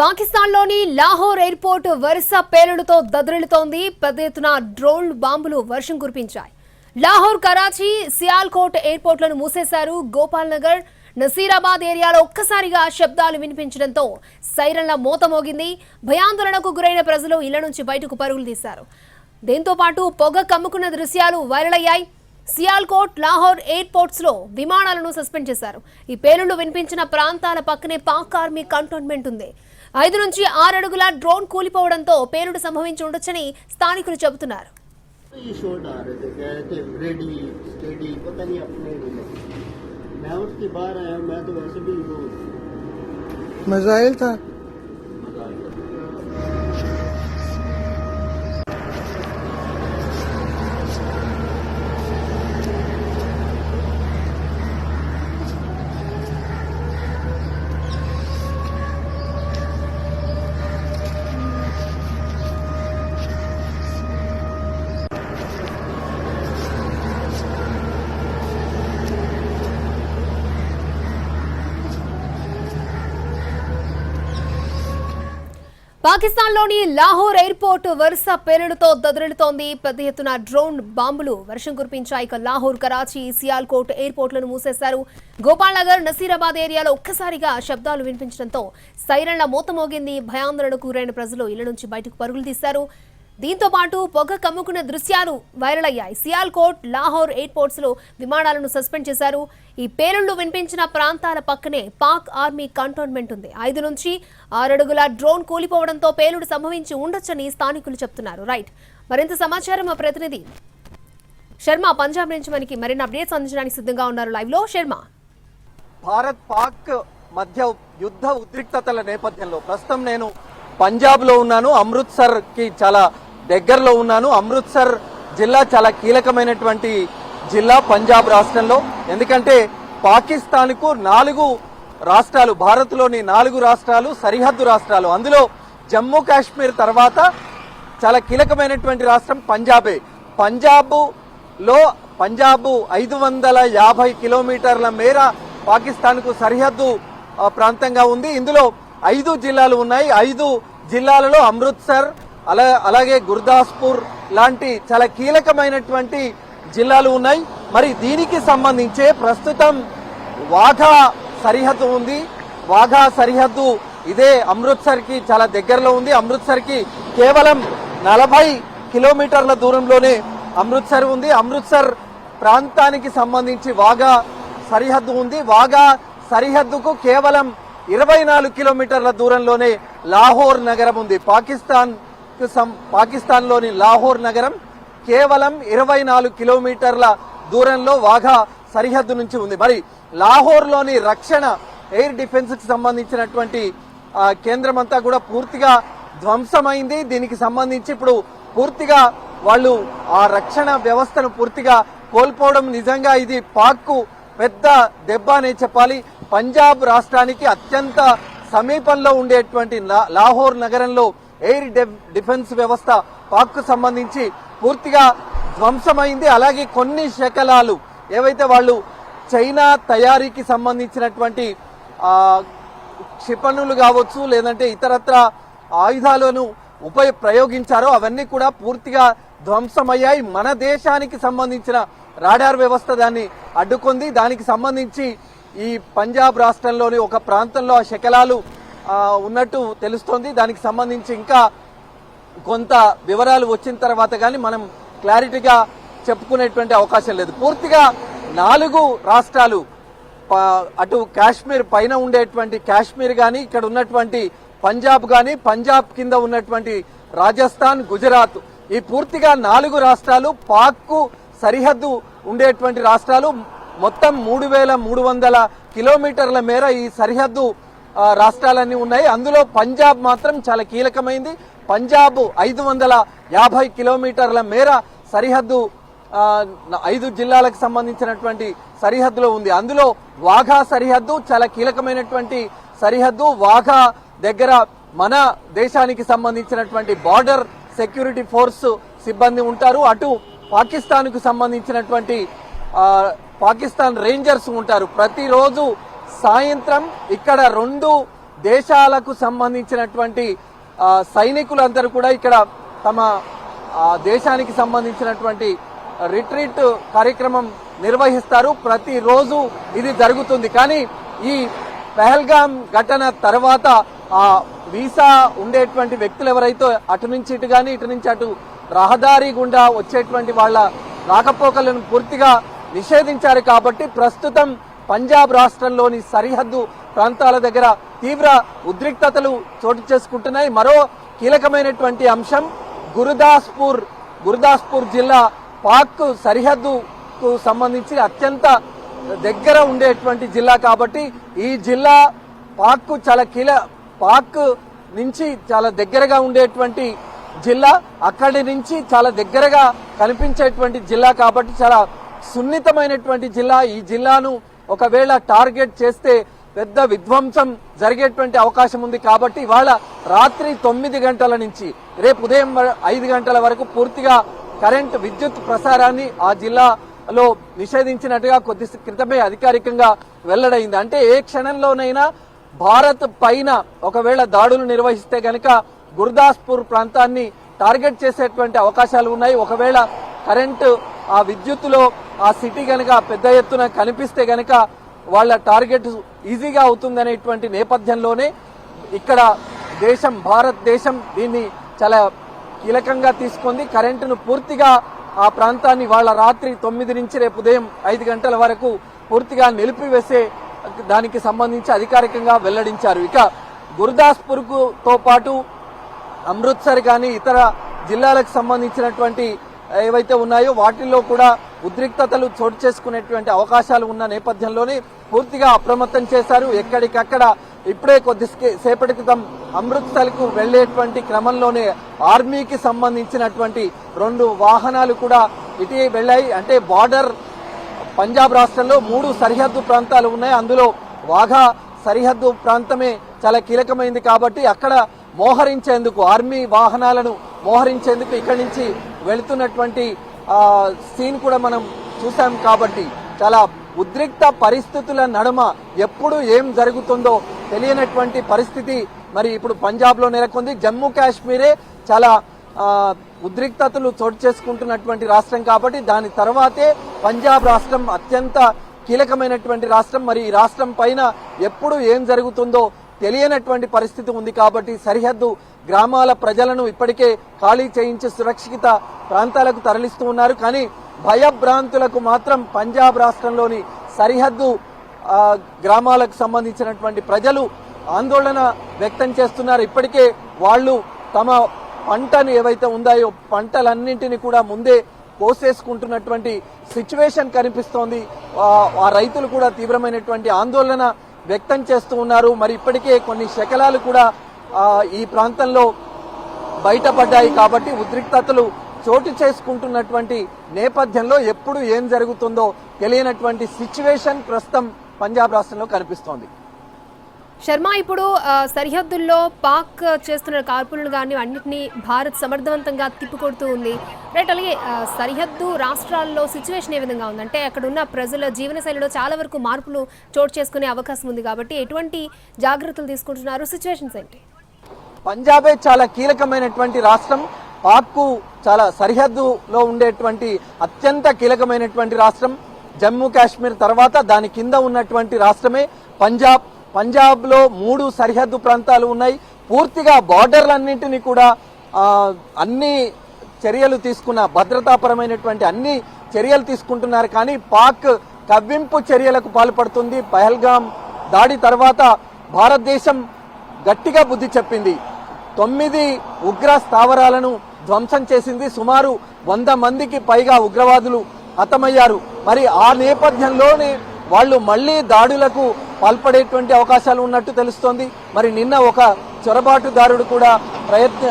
పాకిస్తాన్లోని లాహోర్ ఎయిర్పోర్ట్ వరుస పేలుడుతో దద్దరిల్లుతోంది పెద్ద ఎత్తున డ్రోన్ బాంబులు వర్షం కురిపించాయి. లాహోర్ కరాచీ సియాల్కోట్ ఎయిర్పోర్ట్లను మూసేశారు గోపాల్ నగర్. నసీరాబాద్ ఏరియాలో ఒక్కసారిగా శబ్దాలు వినిపించడంతో సైరన్ల మోత మోగింది. భయాందోళనకు గురైన ప్రజలు ఇళ్ళ నుంచి బయటకు పరుగులు తీశారు. దీంతో పాటు పొగ కమ్ముకున్న దృశ్యాలు వైరల్ అయ్యాయి. సియాల్కోట్ లాహోర్ ఎయిర్పోర్ట్స్ లో విమానాలను సస్పెండ్ చేశారు ఈ పేలుళ్లు వినిపించిన ప్రాంతాల పక్కనే పాక్ ఆర్మీ కంటోన్మెంట్ ఉంది ఐదు నుంచి ఆరు అడుగుల డ్రోన్ కూలిపోవడంతో పేలుడు సంభవించి ఉండొచ్చని స్థానికులు చెబుతున్నారు ये शॉट పాకిస్తాన్లోని లాహోర్ ఎయిర్పోర్ట్ వరుస పేలుడుతో దదరిల్లుతోంది పెద్ద ఎత్తున డ్రోన్ బాంబులు వర్షం కురిపించాయి ఇక లాహోర్ కరాచీ సియాల్కోట్ ఎయిర్పోర్ట్లను మూసేశారు. గోపాల్ నగర్ నసీరాబాద్ ఏరియాలో ఒక్కసారిగా శబ్దాలు వినిపించడంతో సైరన్ల మూతమోగింది. భయాందోళనకు గురైన ప్రజలు ఇళ్ళ నుంచి బయటకు పరుగులు తీశారు. దీంతో పాటు పొగ కమ్ముకున్న దృశ్యాలు వైరల్ అయ్యాయి. సియాల్కోట్ లాహోర్ ఎయిర్పోర్ట్స్లో విమానాలను సస్పెండ్ చేశారు. ఈ పేలుళ్ళు వినిపించిన ప్రాంతాల పక్కనే పాక్ ఆర్మీ కంటోన్మెంట్ ఉంది. ఐదు నుంచి ఆరడుగుల డ్రోన్ కూలిపోవడంతో పేలుడు సంభవించి ఉండొచ్చని స్థానికులు చెప్తున్నారు. రైట్. మరింత సమాచారం మా ప్రతినిధి శర్మ పంజాబ్ నుంచి మనకి మరిన్ని అప్డేట్స్ అందించడానికి సిద్ధంగా ఉన్నారు లైవ్లో శర్మ. భారత్ పాక్ మధ్య యుద్ధ ఉద్రిక్తతల నేపథ్యంలో ప్రస్తుతం నేను పంజాబ్లో ఉన్నాను. అమృత్సర్కి చాలా దగ్గరలో ఉన్నాను. అమృత్సర్ జిల్లా చాలా కీలకమైనటువంటి జిల్లా పంజాబ్ రాష్ట్రంలో. ఎందుకంటే పాకిస్తాన్కు నాలుగు రాష్ట్రాలు భారత్లోని నాలుగు రాష్ట్రాలు సరిహద్దు రాష్ట్రాలు. అందులో జమ్మూ కాశ్మీర్ తర్వాత చాలా కీలకమైనటువంటి రాష్ట్రం పంజాబే. పంజాబ్లో పంజాబ్ ఐదు వందల యాభై కిలోమీటర్ల మేర పాకిస్తాన్కు సరిహద్దు ప్రాంతంగా ఉంది. ఇందులో ఐదు జిల్లాలు ఉన్నాయి. ఐదు జిల్లాలలో అమృత్సర్ అలా అలాగే గుర్దాస్పూర్ లాంటి చాలా కీలకమైనటువంటి జిల్లాలు ఉన్నాయి. మరి దీనికి సంబంధించే ప్రస్తుతం వాఘా సరిహద్దు ఉంది. వాఘా సరిహద్దు ఇదే అమృత్సర్కి చాలా దగ్గరలో ఉంది. అమృత్సర్కి కేవలం నలభై కిలోమీటర్ల దూరంలోనే అమృత్సర్ ఉంది. అమృత్సర్ ప్రాంతానికి సంబంధించి వాఘా సరిహద్దు ఉంది. వాఘా సరిహద్దుకు కేవలం ఇరవై నాలుగు కిలోమీటర్ల దూరంలోనే లాహోర్ నగరం ఉంది. పాకిస్తాన్ పాకిస్తాన్లోని లాహోర్ నగరం కేవలం ఇరవై నాలుగు కిలోమీటర్ల దూరంలో వాఘా సరిహద్దు నుంచి ఉంది. మరి లాహోర్లోని రక్షణ ఎయిర్ డిఫెన్స్కి సంబంధించినటువంటి కేంద్రం అంతా కూడా పూర్తిగా ధ్వంసమైంది. దీనికి సంబంధించి ఇప్పుడు పూర్తిగా వాళ్ళు ఆ రక్షణ వ్యవస్థను పూర్తిగా కోల్పోవడం నిజంగా ఇది పాక్కు పెద్ద దెబ్బ అనే చెప్పాలి. పంజాబ్ రాష్ట్రానికి అత్యంత సమీపంలో ఉండేటువంటి లా- లాహోర్ నగరంలో ఎయిర్ డిఫెన్స్ వ్యవస్థ పాక్కు సంబంధించి పూర్తిగా ధ్వంసమైంది. అలాగే కొన్ని శకలాలు ఏవైతే వాళ్ళు చైనా తయారీకి సంబంధించినటువంటి క్షిపణులు కావచ్చు లేదంటే ఇతరత్ర ఆయుధాలను ఉపయోగ ప్రయోగించారో అవన్నీ కూడా పూర్తిగా ధ్వంసమయ్యాయి. మన దేశానికి సంబంధించిన రాడార్ వ్యవస్థ దాన్ని అడ్డుకుంది. దానికి సంబంధించి ఈ పంజాబ్ రాష్ట్రంలోని ఒక ప్రాంతంలో ఆ శకలాలు ఉన్నట్టు తెలుస్తోంది. దానికి సంబంధించి ఇంకా కొంత వివరాలు వచ్చిన తర్వాత కానీ మనం క్లారిటీగా చెప్పుకునేటువంటి అవకాశం లేదు. పూర్తిగా నాలుగు రాష్ట్రాలు అటు కాశ్మీర్ పైన ఉండేటువంటి కాశ్మీర్ కానీ ఇక్కడ ఉన్నటువంటి పంజాబ్ కానీ పంజాబ్ కింద ఉన్నటువంటి రాజస్థాన్ గుజరాత్ ఈ పూర్తిగా నాలుగు రాష్ట్రాలు పాక్కు సరిహద్దు ఉండేటువంటి రాష్ట్రాలు. మొత్తం మూడు వేల మూడు వందల కిలోమీటర్ల మేర ఈ సరిహద్దు రాష్ట్రాలన్నీ ఉన్నాయి. అందులో పంజాబ్ మాత్రం చాలా కీలకమైంది. పంజాబ్ ఐదు వందల యాభై కిలోమీటర్ల మేర సరిహద్దు ఐదు జిల్లాలకు సంబంధించినటువంటి సరిహద్దులో ఉంది. అందులో వాఘా సరిహద్దు చాలా కీలకమైనటువంటి సరిహద్దు. వాఘా దగ్గర మన దేశానికి సంబంధించినటువంటి బార్డర్ సెక్యూరిటీ ఫోర్స్ సిబ్బంది ఉంటారు. అటు పాకిస్తాన్కు సంబంధించినటువంటి పాకిస్తాన్ రేంజర్స్ ఉంటారు. ప్రతిరోజు సాయంత్రం ఇక్కడ రెండు దేశాలకు సంబంధించినటువంటి సైనికులందరూ కూడా ఇక్కడ తమ దేశానికి సంబంధించినటువంటి రిట్రీట్ కార్యక్రమం నిర్వహిస్తారు. ప్రతిరోజు ఇది జరుగుతుంది. కానీ ఈ పెహల్గాం ఘటన తర్వాత ఆ వీసా ఉండేటువంటి వ్యక్తులు ఎవరైతే అటు నుంచి ఇటు కానీ ఇటు నుంచి అటు రహదారి గుండా వచ్చేటువంటి వాళ్ళ రాకపోకలను పూర్తిగా నిషేధించారు కాబట్టి ప్రస్తుతం పంజాబ్ రాష్ట్రంలోని సరిహద్దు ప్రాంతాల దగ్గర తీవ్ర ఉద్రిక్తతలు చోటు చేసుకుంటున్నాయి. మరో కీలకమైనటువంటి అంశం గురుదాస్పూర్ గురుదాస్పూర్ జిల్లా పాక్ సరిహద్దుకు సంబంధించి అత్యంత దగ్గర ఉండేటువంటి జిల్లా కాబట్టి ఈ జిల్లా పాక్ చాలా కీల పాక్ నుంచి చాలా దగ్గరగా ఉండేటువంటి జిల్లా అక్కడి నుంచి చాలా దగ్గరగా కనిపించేటువంటి జిల్లా కాబట్టి చాలా సున్నితమైనటువంటి జిల్లా. ఈ జిల్లాను ఒకవేళ టార్గెట్ చేస్తే పెద్ద విధ్వంసం జరిగేటువంటి అవకాశం ఉంది కాబట్టి ఇవాళ రాత్రి తొమ్మిది గంటల నుంచి రేపు ఉదయం ఐదు గంటల వరకు పూర్తిగా కరెంట్ విద్యుత్ ప్రసారాన్ని ఆ జిల్లాలో నిషేధించినట్టుగా కొద్ది క్రితమే అధికారికంగా వెల్లడైంది. అంటే ఏ క్షణంలోనైనా భారత్ పైన ఒకవేళ దాడులు నిర్వహిస్తే గనక గుర్దాస్పూర్ ప్రాంతాన్ని టార్గెట్ చేసేటువంటి అవకాశాలు ఉన్నాయి. ఒకవేళ కరెంటు ఆ విద్యుత్తులో ఆ సిటీ కనుక పెద్ద ఎత్తున కనిపిస్తే కనుక వాళ్ళ టార్గెట్ ఈజీగా అవుతుందనేటువంటి నేపథ్యంలోనే ఇక్కడ దేశం భారతదేశం దీన్ని చాలా కీలకంగా తీసుకుంది. కరెంటును పూర్తిగా ఆ ప్రాంతాన్ని వాళ్ళ రాత్రి తొమ్మిది నుంచి రేపు ఉదయం ఐదు గంటల వరకు పూర్తిగా నిలిపివేసే దానికి సంబంధించి అధికారికంగా వెల్లడించారు. ఇక గురుదాస్పూర్తో పాటు అమృత్సర్ కానీ ఇతర జిల్లాలకు సంబంధించినటువంటి ఏవైతే ఉన్నాయో వాటిల్లో కూడా ఉద్రిక్తతలు చోటు చేసుకునేటువంటి అవకాశాలు ఉన్న నేపథ్యంలోనే పూర్తిగా అప్రమత్తం చేశారు. ఎక్కడికక్కడ ఇప్పుడే కొద్ది సేపటి క్రితం అమృత్సర్కు వెళ్ళేటువంటి క్రమంలోనే ఆర్మీకి సంబంధించినటువంటి రెండు వాహనాలు కూడా ఇటీ వెళ్ళాయి. అంటే బార్డర్ పంజాబ్ రాష్ట్రంలో మూడు సరిహద్దు ప్రాంతాలు ఉన్నాయి. అందులో వాఘా సరిహద్దు ప్రాంతమే చాలా కీలకమైంది కాబట్టి అక్కడ మోహరించేందుకు ఆర్మీ వాహనాలను మోహరించేందుకు ఇక్కడి నుంచి వెళుతున్నటువంటి సీన్ కూడా మనం చూసాం కాబట్టి చాలా ఉద్రిక్త పరిస్థితుల నడుమ ఎప్పుడు ఏం జరుగుతుందో తెలియనటువంటి పరిస్థితి మరి ఇప్పుడు పంజాబ్లో నెలకొంది. జమ్మూ కాశ్మీరే చాలా ఉద్రిక్తతలు చోటు చేసుకుంటున్నటువంటి రాష్ట్రం కాబట్టి దాని తర్వాతే పంజాబ్ రాష్ట్రం అత్యంత కీలకమైనటువంటి రాష్ట్రం. మరి ఈ రాష్ట్రం పైన ఎప్పుడు ఏం జరుగుతుందో తెలియనటువంటి పరిస్థితి ఉంది కాబట్టి సరిహద్దు గ్రామాల ప్రజలను ఇప్పటికే ఖాళీ చేయించి సురక్షిత ప్రాంతాలకు తరలిస్తూ ఉన్నారు. కానీ భయభ్రాంతులకు మాత్రం పంజాబ్ రాష్ట్రంలోని సరిహద్దు గ్రామాలకు సంబంధించినటువంటి ప్రజలు ఆందోళన వ్యక్తం చేస్తున్నారు. ఇప్పటికే వాళ్ళు తమ పంటను ఏవైతే ఉందాయో పంటలన్నింటినీ కూడా ముందే కోసేసుకుంటున్నటువంటి సిచ్యువేషన్ కనిపిస్తోంది. ఆ రైతులు కూడా తీవ్రమైనటువంటి ఆందోళన వ్యక్తం చేస్తూ ఉన్నారు. మరి ఇప్పటికే కొన్ని శకలాలు కూడా ఈ ప్రాంతంలో బయటపడ్డాయి కాబట్టి ఉద్రిక్తతలు చోటు చేసుకుంటున్నటువంటి నేపథ్యంలో ఎప్పుడు ఏం జరుగుతుందో తెలియనటువంటి సిచ్యువేషన్ ప్రస్తుతం పంజాబ్ రాష్ట్రంలో కనిపిస్తోంది. శర్మ ఇప్పుడు సరిహద్దుల్లో పాక్ చేస్తున్న కార్పులను కానీ అన్నింటినీ భారత్ సమర్థవంతంగా తిప్పికొడుతూ ఉంది. రైట్ అలాగే సరిహద్దు రాష్ట్రాల్లో సిచ్యువేషన్ ఏ విధంగా ఉంది? అంటే అక్కడ ఉన్న ప్రజల జీవనశైలిలో చాలా వరకు మార్పులు చోటు చేసుకునే అవకాశం ఉంది కాబట్టి ఎటువంటి జాగ్రత్తలు తీసుకుంటున్నారు? సిచ్యువేషన్స్ ఏంటి? పంజాబే చాలా కీలకమైనటువంటి రాష్ట్రం. పాక్కు చాలా సరిహద్దులో ఉండేటువంటి అత్యంత కీలకమైనటువంటి రాష్ట్రం. జమ్మూ కాశ్మీర్ తర్వాత దాని కింద ఉన్నటువంటి రాష్ట్రమే పంజాబ్. పంజాబ్లో మూడు సరిహద్దు ప్రాంతాలు ఉన్నాయి. పూర్తిగా బార్డర్లన్నింటినీ కూడా అన్ని చర్యలు తీసుకున్న భద్రతాపరమైనటువంటి అన్ని చర్యలు తీసుకుంటున్నారు. కానీ పాక్ కవ్వింపు చర్యలకు పాల్పడుతుంది. పహల్గాం దాడి తర్వాత భారతదేశం గట్టిగా బుద్ధి చెప్పింది. తొమ్మిది ఉగ్ర స్థావరాలను ధ్వంసం చేసింది. సుమారు వంద మందికి పైగా ఉగ్రవాదులు హతమయ్యారు. మరి ఆ నేపథ్యంలోనే వాళ్ళు మళ్ళీ దాడులకు పాల్పడేటువంటి అవకాశాలు ఉన్నట్టు తెలుస్తోంది. మరి నిన్న ఒక చొరబాటుదారుడు కూడా ప్రయత్న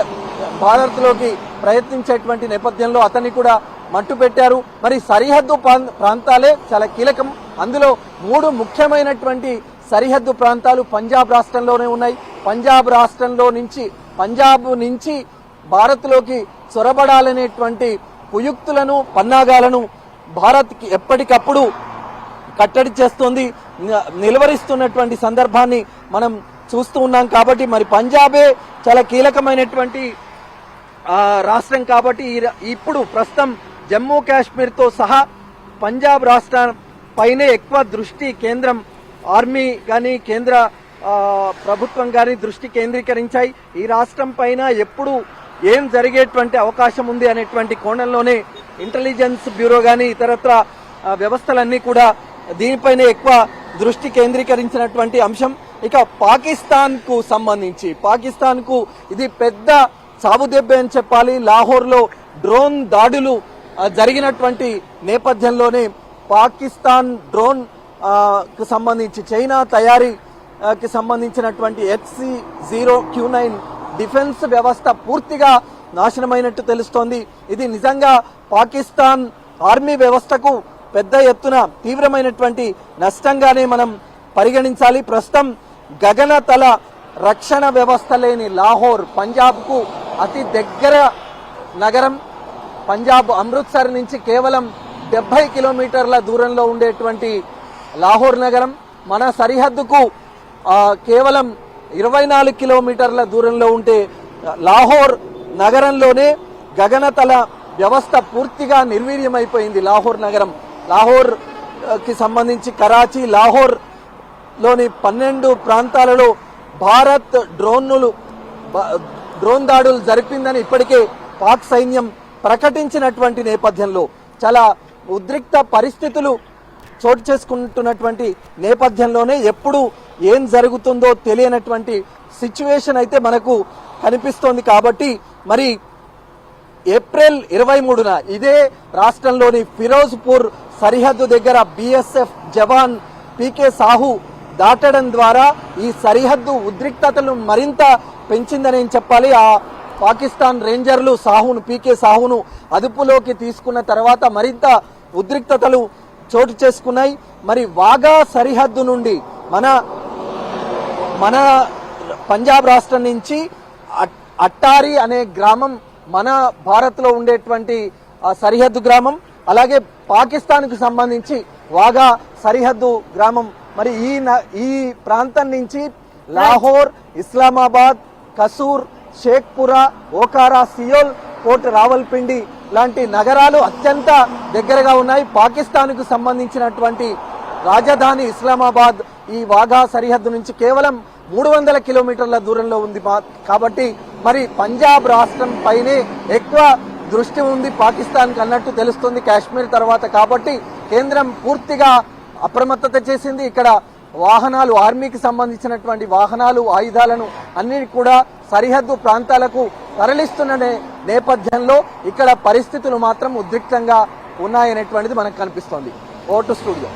భారత్లోకి ప్రయత్నించేటువంటి నేపథ్యంలో అతన్ని కూడా మట్టు పెట్టారు మరి సరిహద్దు ప్రాం- ప్రాంతాలే చాలా కీలకం. అందులో మూడు ముఖ్యమైనటువంటి సరిహద్దు ప్రాంతాలు పంజాబ్ రాష్ట్రంలోనే ఉన్నాయి. పంజాబ్ రాష్ట్రంలో నుంచి పంజాబ్ నుంచి భారత్లోకి చొరబడాలనేటువంటి కుయుక్తులను పన్నాగాలను భారత్కి ఎప్పటికప్పుడు కట్టడి చేస్తోంది నిలువరిస్తున్నటువంటి సందర్భాన్ని మనం చూస్తూ ఉన్నాం కాబట్టి మరి పంజాబే చాలా కీలకమైనటువంటి రాష్ట్రం కాబట్టి ఈ ఇప్పుడు ప్రస్తుతం జమ్మూ కాశ్మీర్తో సహా పంజాబ్ రాష్ట్రం పైనే ఎక్కువ దృష్టి కేంద్రం ఆర్మీ కానీ కేంద్ర ప్రభుత్వం కానీ దృష్టి కేంద్రీకరించాయి. ఈ రాష్ట్రం పైన ఎప్పుడు ఏం జరిగేటువంటి అవకాశం ఉంది అనేటువంటి కోణంలోనే ఇంటెలిజెన్స్ బ్యూరో కానీ ఇతరత్ర వ్యవస్థలన్నీ కూడా దీనిపైనే ఎక్కువ దృష్టి కేంద్రీకరించినటువంటి అంశం ఇక పాకిస్తాన్కు సంబంధించి. పాకిస్తాన్కు ఇది పెద్ద సాబుదెబ్బ అని చెప్పాలి. లాహోర్లో డ్రోన్ దాడులు జరిగినటువంటి నేపథ్యంలోనే పాకిస్తాన్ డ్రోన్కు సంబంధించి చైనా తయారీకి సంబంధించినటువంటి HC zero Q nine defence వ్యవస్థ పూర్తిగా నాశనమైనట్టు తెలుస్తోంది. ఇది నిజంగా పాకిస్తాన్ ఆర్మీ వ్యవస్థకు పెద్ద ఎత్తున తీవ్రమైనటువంటి నష్టంగానే మనం పరిగణించాలి. ప్రస్తుతం గగనతల రక్షణ వ్యవస్థ లేని లాహోర్ పంజాబ్కు అతి దగ్గర నగరం. పంజాబ్ అమృత్సర్ నుంచి కేవలం డెబ్బై కిలోమీటర్ల దూరంలో ఉండేటువంటి లాహోర్ నగరం. మన సరిహద్దుకు కేవలం ఇరవై నాలుగు కిలోమీటర్ల దూరంలో ఉంటే లాహోర్ నగరంలోనే గగనతల వ్యవస్థ పూర్తిగా నిర్వీర్యమైపోయింది లాహోర్ నగరం. లాహోర్కి సంబంధించి కరాచీ లాహోర్లోని పన్నెండు ప్రాంతాలలో భారత్ డ్రోన్లు డ్రోన్ దాడులు జరిపిందని ఇప్పటికే పాక్ సైన్యం ప్రకటించినటువంటి నేపథ్యంలో చాలా ఉద్రిక్త పరిస్థితులు చోటు చేసుకుంటున్నటువంటి నేపథ్యంలోనే ఎప్పుడు ఏం జరుగుతుందో తెలియనటువంటి సిచ్యువేషన్ అయితే మనకు కనిపిస్తోంది కాబట్టి మరి ఏప్రిల్ ఇరవై మూడున ఇదే రాష్ట్రంలోని ఫిరోజ్పూర్ సరిహద్దు దగ్గర బిఎస్ఎఫ్ జవాన్ పీకే సాహు దాటడం ద్వారా ఈ సరిహద్దు ఉద్రిక్తతలు మరింత పెంచిందని చెప్పాలి. ఆ పాకిస్తాన్ రేంజర్లు సాహును పీకే సాహును అదుపులోకి తీసుకున్న తర్వాత మరింత ఉద్రిక్తతలు చోటు చేసుకున్నాయి. మరి వాగా సరిహద్దు నుండి మన మన పంజాబ్ రాష్ట్రం నుంచి అట్- అట్టారి అనే గ్రామం మన భారత్లో ఉండేటువంటి సరిహద్దు గ్రామం. అలాగే పాకిస్తాన్కు సంబంధించి వాగా సరిహద్దు గ్రామం మరి ఈ న- ఈ ప్రాంతం నుంచి లాహోర్ ఇస్లామాబాద్ కసూర్ షేక్పురా ఓకారా సియోల్ కోట్ రావల్పిండి లాంటి నగరాలు అత్యంత దగ్గరగా ఉన్నాయి. పాకిస్తాన్కు సంబంధించినటువంటి రాజధాని ఇస్లామాబాద్ ఈ వాఘా సరిహద్దు నుంచి కేవలం మూడు వందల కిలోమీటర్ల దూరంలో ఉంది మా- కాబట్టి మరి పంజాబ్ రాష్ట్రం పైనే ఎక్కువ దృష్టి ఉంది పాకిస్తాన్కి అన్నట్టు తెలుస్తుంది కాశ్మీర్ తర్వాత కాబట్టి కేంద్రం పూర్తిగా అప్రమత్తత చేసింది. ఇక్కడ వాహనాలు ఆర్మీకి సంబంధించినటువంటి వాహనాలు ఆయుధాలను అన్ని కూడా సరిహద్దు ప్రాంతాలకు తరలిస్తున్న నేపథ్యంలో ఇక్కడ పరిస్థితులు మాత్రం ఉద్రిక్తంగా ఉన్నాయనేటువంటిది మనకు కనిపిస్తోంది. Vote studio.